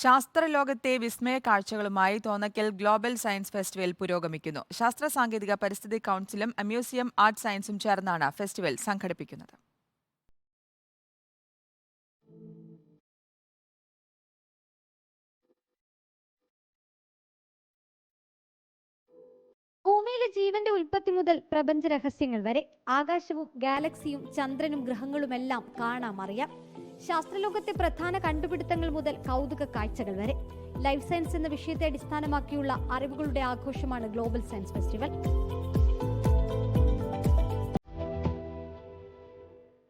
ശാസ്ത്രലോകത്തെ വിസ്മയ കാഴ്ചകളുമായി Thonnakkal global science festival പുരോഗമിക്കുന്നു. ശാസ്ത്ര സാങ്കേതിക പരിസ്ഥിതി കൗൺസിലും അമ്യൂസിയം ആർട്ട് സയൻസും ചേർന്നാണ് ഫെസ്റ്റിവൽ സംഘടിപ്പിക്കുന്നത്. ഭൂമിയിലെ ജീവന്റെ ഉൽപ്പത്തി മുതൽ പ്രപഞ്ച രഹസ്യങ്ങൾ വരെ ആകാശവും ഗാലക്സിയും ചന്ദ്രനും ഗ്രഹങ്ങളുമെല്ലാം കാണാം അറിയാം. ശാസ്ത്രലോകത്തെ പ്രധാന കണ്ടുപിടുത്തങ്ങൾ മുതൽ കൗതുക കാഴ്ചകൾ വരെ. ലൈഫ് സയൻസ് എന്ന വിഷയത്തെ അടിസ്ഥാനമാക്കിയുള്ള അറിവുകളുടെ ആഘോഷമാണ് ഗ്ലോബൽ സയൻസ് ഫെസ്റ്റിവൽ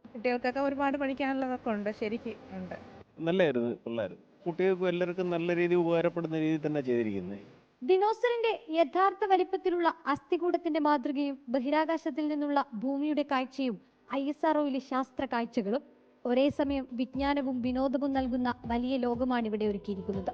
കുട്ടികൾക്കൊക്കെ ഒരുപാട് പഠിക്കാനുള്ളതൊക്കെ ഉണ്ട് ശരിക്ക് ഉണ്ട്. നല്ലായിരുന്നു പിള്ളേർ കുട്ടികൾക്കും എല്ലാവർക്കും നല്ല രീതിയിൽ ഉപകാരപ്പെടുന്ന രീതിയിൽ തന്നെ ചെയ്തിരിക്കുന്നത് ദിനോസറിന്റെ യഥാർത്ഥ വലിപ്പത്തിലുള്ള അസ്ഥികൂടത്തിന്റെ മാതൃകയും ബഹിരാകാശത്തിൽ നിന്നുള്ള ഭൂമിയുടെ കാഴ്ചയും ഐ എസ് ആർഒയിലെ ശാസ്ത്ര കാഴ്ചകളും ഒരേ സമയം വിജ്ഞാനവും വിനോദവും നൽകുന്ന വലിയ ലോകമാണ് ഇവിടെ ഒരുക്കിയിരിക്കുന്നത്.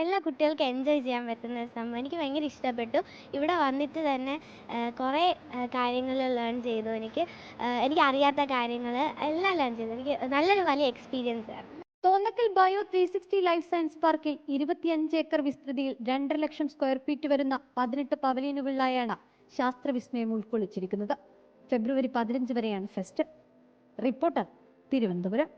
എല്ലാ കുട്ടികൾക്കും എൻജോയ് ചെയ്യാൻ പറ്റുന്ന ഒരു സംഭവം. എനിക്ക് ഭയങ്കര ഇഷ്ടപ്പെട്ടു. ഇവിടെ വന്നിട്ട് തന്നെ കുറേ കാര്യങ്ങൾ ലേൺ ചെയ്തു എനിക്ക്. എനിക്ക് അറിയാത്ത കാര്യങ്ങൾ എല്ലാം ലേൺ ചെയ്തു. എനിക്ക് നല്ലൊരു വലിയ എക്സ്പീരിയൻസ് ആയിരുന്നു Thonnakkal bio three sixty life science പാർക്കിൽ ഇരുപത്തിയഞ്ച് ഏക്കർ വിസ്തൃതിയിൽ രണ്ടര ലക്ഷം സ്ക്വയർ ഫീറ്റ് വരുന്ന പതിനെട്ട് പവലിയനുകളിലായാണ് ശാസ്ത്രവിസ്മയം ഉൾക്കൊള്ളിച്ചിരിക്കുന്നത്. ഫെബ്രുവരി പതിനഞ്ച് വരെയാണ് ഫെസ്റ്റ് റിപ്പോർട്ടർ തിരുവനന്തപുരം.